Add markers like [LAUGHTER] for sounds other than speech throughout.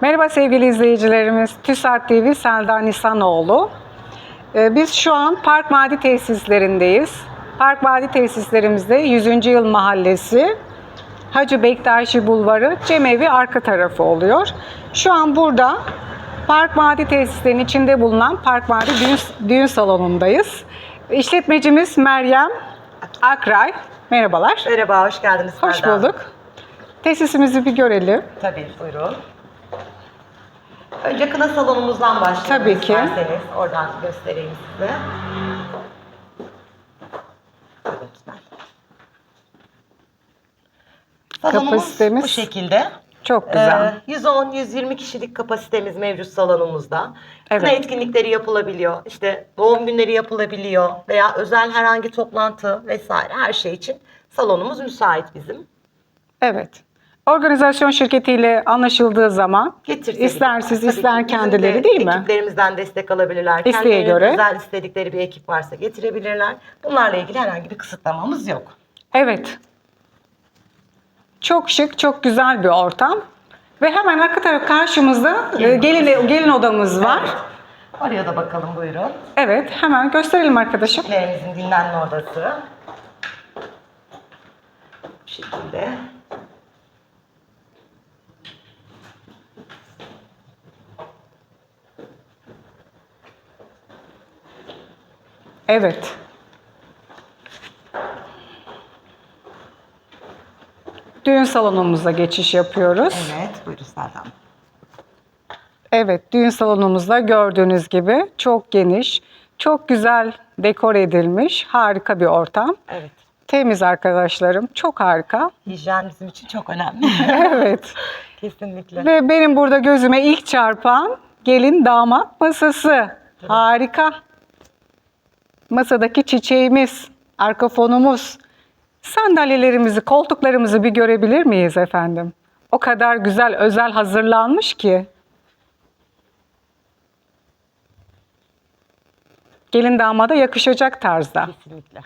Merhaba sevgili izleyicilerimiz. TÜSAT TV Selda Nisanoğlu. Ee, Biz şu an Park Madi tesislerindeyiz. Park Madi tesislerimizde 100. Yıl Mahallesi, Hacı Bektaşi Bulvarı, Cemevi arka tarafı oluyor. Şu an burada Park Madi tesislerinin içinde bulunan Park Madi düğün, düğün salonundayız. İşletmecimiz Meryem Akray. Merhabalar. Merhaba, hoş geldiniz. Hoş Hanım. bulduk. Tesisimizi bir görelim. Tabii, buyurun. Önce kına salonumuzdan başlayalım Tabii ki. isterseniz. Oradan göstereyim size. Salonumuz Kapasitemiz bu şekilde. Çok güzel. Ee, 110-120 kişilik kapasitemiz mevcut salonumuzda. Evet. Kına etkinlikleri yapılabiliyor. İşte doğum günleri yapılabiliyor veya özel herhangi toplantı vesaire her şey için salonumuz müsait bizim. Evet. Organizasyon şirketiyle anlaşıldığı zaman Getirse ister siz Tabii ister ki bizim kendileri de değil mi? Ekiplerimizden destek alabilirler. İsteğe göre. özel istedikleri bir ekip varsa getirebilirler. Bunlarla ilgili herhangi bir kısıtlamamız yok. Evet. Çok şık, çok güzel bir ortam. Ve hemen arka taraf karşımızda e, gelin gelin odamız var. Oraya da bakalım buyurun. Evet, hemen gösterelim arkadaşım. Çiftlerimizin dinlenme odası. Bu şekilde. Evet. Düğün salonumuza geçiş yapıyoruz. Evet, buyurun Serhan. Evet, düğün salonumuzda gördüğünüz gibi çok geniş, çok güzel dekor edilmiş, harika bir ortam. Evet. Temiz arkadaşlarım, çok harika. Hijyen bizim için çok önemli. [LAUGHS] Evet. Kesinlikle. Ve benim burada gözüme ilk çarpan gelin damat masası. Harika. Masadaki çiçeğimiz, arka fonumuz, sandalyelerimizi, koltuklarımızı bir görebilir miyiz efendim? O kadar güzel, özel hazırlanmış ki. Gelin damada yakışacak tarzda. Kesinlikle.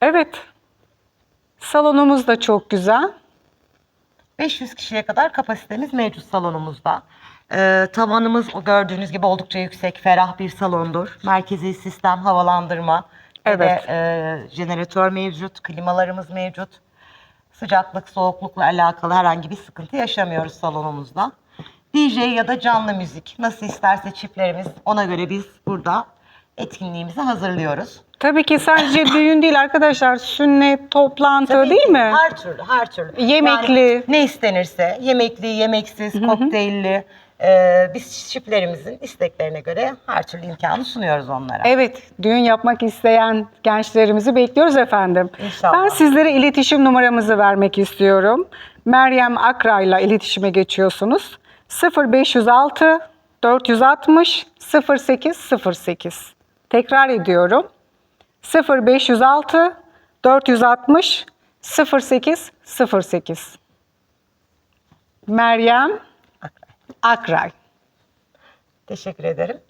Evet. Salonumuz da çok güzel. 500 kişiye kadar kapasitemiz mevcut salonumuzda. Ee, tavanımız gördüğünüz gibi oldukça yüksek, ferah bir salondur. Merkezi sistem havalandırma Evet. ve e, jeneratör mevcut, klimalarımız mevcut. Sıcaklık, soğuklukla alakalı herhangi bir sıkıntı yaşamıyoruz salonumuzda. DJ ya da canlı müzik nasıl isterse çiftlerimiz ona göre biz burada etkinliğimizi hazırlıyoruz. Tabii ki sadece [LAUGHS] düğün değil arkadaşlar. Sünnet, toplantı Tabii değil ki, mi? Her türlü, her türlü. Yemekli. Yani ne istenirse, yemekli, yemeksiz, kokteylli, e, biz çiftlerimizin isteklerine göre her türlü imkanı sunuyoruz onlara. Evet, düğün yapmak isteyen gençlerimizi bekliyoruz efendim. İnşallah. Ben sizlere iletişim numaramızı vermek istiyorum. Meryem Akra'yla iletişime geçiyorsunuz. 0506 460 0808. Tekrar ediyorum. 0506 460 0808. Meryem. Akray. Teşekkür ederim.